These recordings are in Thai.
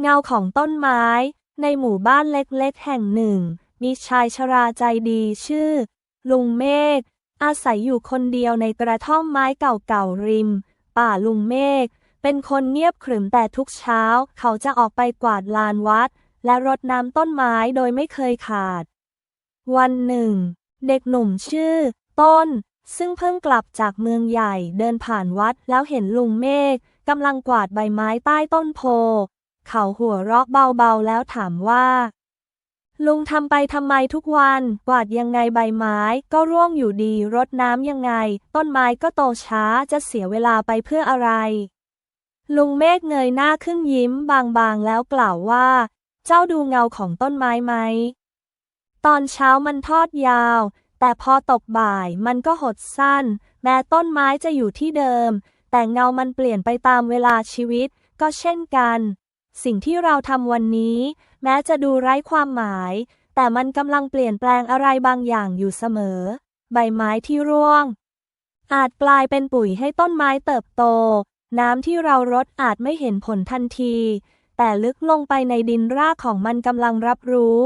เงาของต้นไม้ ในหมู่บ้านเล็กๆ แห่งหนึ่ง มีชายชราใจดีชื่อ ลุงเมฆอาศัยอยู่คนเดียวในกระท่อมไม้เก่าๆริม ป่าลุงเมฆเป็นคนเงียบขรึมแต่ทุกเช้าเขาจะออกไปกวาดลานวัด และรดน้ำต้นไม้โดยไม่เคยขาด วันหนึ่ง เด็กหนุ่มชื่อ ต้น ซึ่งเพิ่งกลับจากเมืองใหญ่เดินผ่านวัดแล้วเห็นลุงเมฆกำลังกวาดใบไม้ใต้ต้นโพ เขาหัวเราะเบาๆแล้วถามว่า ลุงทำไปทำไมทุกวัน กวาดยังไงใบไม้ก็ร่วงอยู่ดีรดน้ำยังไง ต้นไม้ก็โตช้าจะเสียเวลาไปเพื่ออะไร ลุงเมฆเงยหน้าขึ้นยิ้มบางๆแล้วกล่าวว่า เจ้าดูเงาของต้นไม้ไหม ตอนเช้ามันทอดยาว แต่พอตกบ่ายมันก็หดสั้น แม้ต้นไม้จะอยู่ที่เดิม แต่เงามันเปลี่ยนไปตามเวลาชีวิต ก็เช่นกัน สิ่งที่เราทำวันนี้ แม้จะดูไร้ความหมาย แต่มันกำลังเปลี่ยนแปลงอะไรบางอย่างอยู่เสมอ ใบไม้ที่ร่วง อาจกลายเป็นปุ๋ยให้ต้นไม้เติบโต น้ำที่เรารดอาจไม่เห็นผลทันที แต่ลึกลงไปในดินรากของมันกำลังรับรู้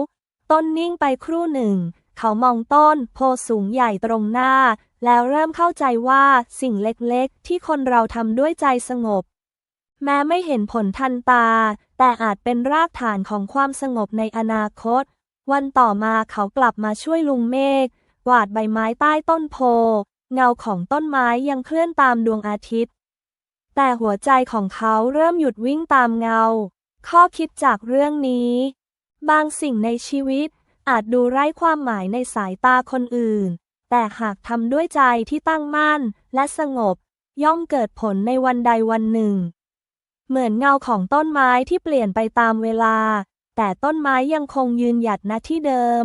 ต้นนิ่งไปครู่หนึ่ง เขามองต้น โพสูงใหญ่ตรงหน้า แล้วเริ่มเข้าใจว่าสิ่งเล็กๆ ที่คนเราทำด้วยใจสงบ แม้ไม่เห็นผลทันตา แต่อาจเป็นรากฐานของความสงบในอนาคต วันต่อมาเขากลับมาช่วยลุงเมฆกวาดใบไม้ใต้ต้นโพ เงาของต้นไม้ยังเคลื่อนตามดวงอาทิตย์ แต่หัวใจของเขาเริ่มหยุดวิ่งตามเงา ข้อคิดจากเรื่องนี้ บางสิ่งในชีวิตอาจดูไร้ความหมายในสายตาคนอื่น แต่หากทำด้วยใจที่ตั้งมั่นและสงบ ย่อมเกิดผลในวันใดวันหนึ่ง เหมือนเงาของต้นไม้ที่เปลี่ยนไปตามเวลา แต่ต้นไม้ยังคงยืนหยัดณที่เดิม